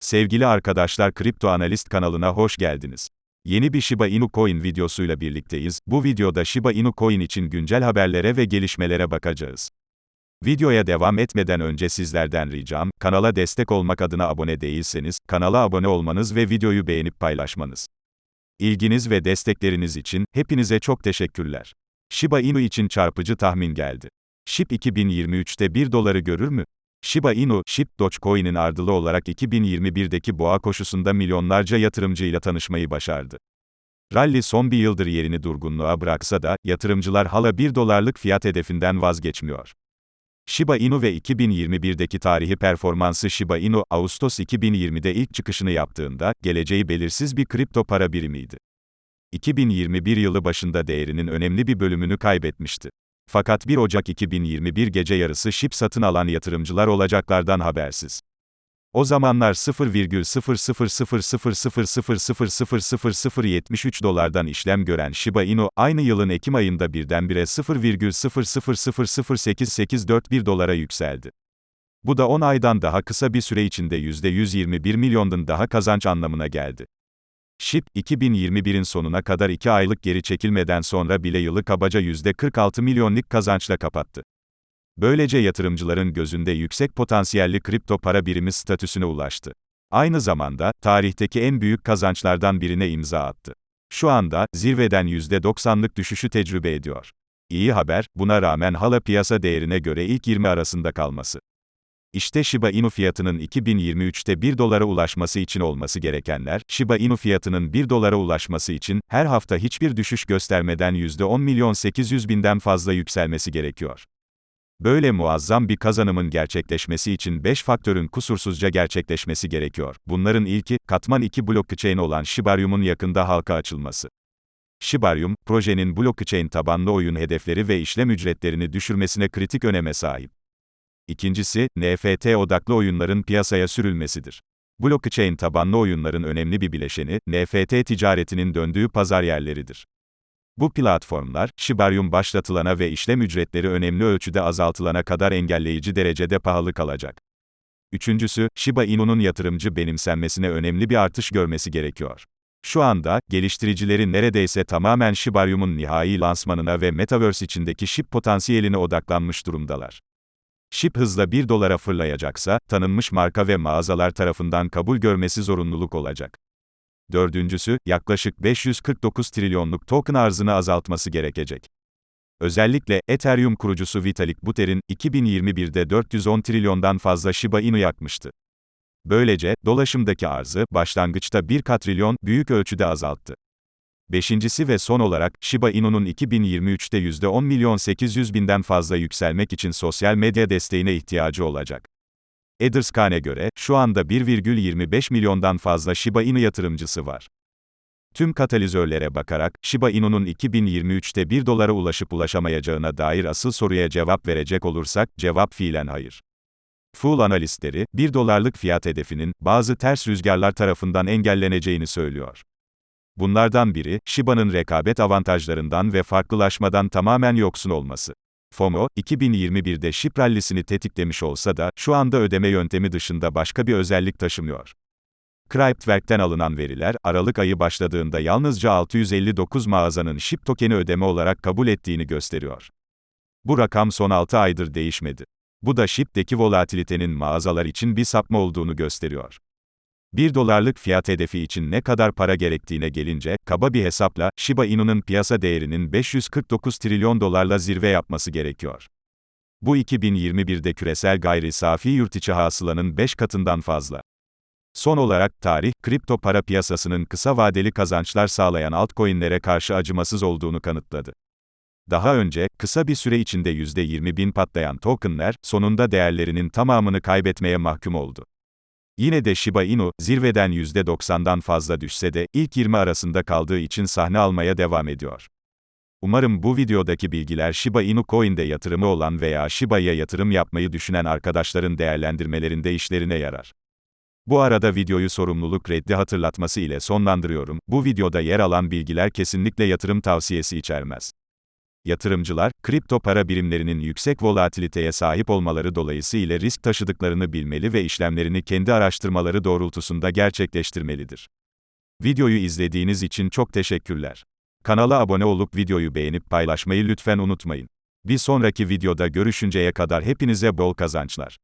Sevgili arkadaşlar Kripto Analist kanalına hoş geldiniz. Yeni bir Shiba Inu Coin videosuyla birlikteyiz. Bu videoda Shiba Inu Coin için güncel haberlere ve gelişmelere bakacağız. Videoya devam etmeden önce sizlerden ricam, kanala destek olmak adına abone değilseniz, kanala abone olmanız ve videoyu beğenip paylaşmanız. İlginiz ve destekleriniz için, hepinize çok teşekkürler. Shiba Inu için çarpıcı tahmin geldi. SHIB 2023'te 1 doları görür mü? Shiba Inu, SHIB Dogecoin'in ardılı olarak 2021'deki boğa koşusunda milyonlarca yatırımcıyla tanışmayı başardı. Rally son bir yıldır yerini durgunluğa bıraksa da, yatırımcılar hala 1 dolarlık fiyat hedefinden vazgeçmiyor. Shiba Inu ve 2021'deki tarihi performansı Shiba Inu, Ağustos 2020'de ilk çıkışını yaptığında, geleceği belirsiz bir kripto para birimiydi. 2021 yılı başında değerinin önemli bir bölümünü kaybetmişti. Fakat 1 Ocak 2021 gece yarısı SHIB satın alan yatırımcılar olacaklardan habersiz. O zamanlar 0,00000000073 dolardan işlem gören Shiba Inu, aynı yılın Ekim ayında birdenbire 0,0008884 dolara yükseldi. Bu da 10 aydan daha kısa bir süre içinde %121 milyondan daha kazanç anlamına geldi. SHIB, 2021'in sonuna kadar 2 aylık geri çekilmeden sonra bile yılı kabaca %46 milyonluk kazançla kapattı. Böylece yatırımcıların gözünde yüksek potansiyelli kripto para birimi statüsüne ulaştı. Aynı zamanda, tarihteki en büyük kazançlardan birine imza attı. Şu anda, zirveden %90'lık düşüşü tecrübe ediyor. İyi haber, buna rağmen hala piyasa değerine göre ilk 20 arasında kalması. İşte Shiba Inu fiyatının 2023'te 1 dolara ulaşması için olması gerekenler, Shiba Inu fiyatının 1 dolara ulaşması için, her hafta hiçbir düşüş göstermeden %10 milyon 800 binden fazla yükselmesi gerekiyor. Böyle muazzam bir kazanımın gerçekleşmesi için 5 faktörün kusursuzca gerçekleşmesi gerekiyor. Bunların ilki, katman 2 blockchain olan Shibarium'un yakında halka açılması. Shibarium, projenin blockchain tabanlı oyun hedefleri ve işlem ücretlerini düşürmesine kritik öneme sahip. İkincisi, NFT odaklı oyunların piyasaya sürülmesidir. Blockchain tabanlı oyunların önemli bir bileşeni, NFT ticaretinin döndüğü pazar yerleridir. Bu platformlar, Shibarium başlatılana ve işlem ücretleri önemli ölçüde azaltılana kadar engelleyici derecede pahalı kalacak. Üçüncüsü, Shiba Inu'nun yatırımcı benimsenmesine önemli bir artış görmesi gerekiyor. Şu anda, geliştiricileri neredeyse tamamen Shibarium'un nihai lansmanına ve Metaverse içindeki SHIB potansiyeline odaklanmış durumdalar. SHIB hızla 1 dolara fırlayacaksa, tanınmış marka ve mağazalar tarafından kabul görmesi zorunluluk olacak. Dördüncüsü, yaklaşık 549 trilyonluk token arzını azaltması gerekecek. Özellikle, Ethereum kurucusu Vitalik Buterin, 2021'de 410 trilyondan fazla Shiba Inu yakmıştı. Böylece, dolaşımdaki arzı, başlangıçta 1 katrilyon, büyük ölçüde azalttı. Beşincisi ve son olarak, Shiba Inu'nun 2023'te %10 milyon 800 binden fazla yükselmek için sosyal medya desteğine ihtiyacı olacak. Etherscan'e göre, şu anda 1,25 milyondan fazla Shiba Inu yatırımcısı var. Tüm katalizörlere bakarak, Shiba Inu'nun 2023'te 1 dolara ulaşıp ulaşamayacağına dair asıl soruya cevap verecek olursak, cevap fiilen hayır. Full analistleri, 1 dolarlık fiyat hedefinin, bazı ters rüzgarlar tarafından engelleneceğini söylüyor. Bunlardan biri, Shiba'nın rekabet avantajlarından ve farklılaşmadan tamamen yoksun olması. FOMO, 2021'de SHIB rallisini tetiklemiş olsa da, şu anda ödeme yöntemi dışında başka bir özellik taşımıyor. Cryptwerk'ten alınan veriler, Aralık ayı başladığında yalnızca 659 mağazanın SHIB tokeni ödeme olarak kabul ettiğini gösteriyor. Bu rakam son 6 aydır değişmedi. Bu da SHIB'deki volatilitenin mağazalar için bir sapma olduğunu gösteriyor. 1 dolarlık fiyat hedefi için ne kadar para gerektiğine gelince, kaba bir hesapla, Shiba Inu'nun piyasa değerinin 549 trilyon dolarla zirve yapması gerekiyor. Bu 2021'de küresel gayri safi yurtiçi hasılanın 5 katından fazla. Son olarak, tarih, kripto para piyasasının kısa vadeli kazançlar sağlayan altcoin'lere karşı acımasız olduğunu kanıtladı. Daha önce, kısa bir süre içinde %20 bin patlayan tokenler, sonunda değerlerinin tamamını kaybetmeye mahkum oldu. Yine de Shiba Inu, zirveden %90'dan fazla düşse de, ilk 20 arasında kaldığı için sahne almaya devam ediyor. Umarım bu videodaki bilgiler Shiba Inu Coin'de yatırımı olan veya Shiba'ya yatırım yapmayı düşünen arkadaşların değerlendirmelerinde işlerine yarar. Bu arada videoyu sorumluluk reddi hatırlatması ile sonlandırıyorum. Bu videoda yer alan bilgiler kesinlikle yatırım tavsiyesi içermez. Yatırımcılar, kripto para birimlerinin yüksek volatiliteye sahip olmaları dolayısıyla risk taşıdıklarını bilmeli ve işlemlerini kendi araştırmaları doğrultusunda gerçekleştirmelidir. Videoyu izlediğiniz için çok teşekkürler. Kanala abone olup videoyu beğenip paylaşmayı lütfen unutmayın. Bir sonraki videoda görüşünceye kadar hepinize bol kazançlar.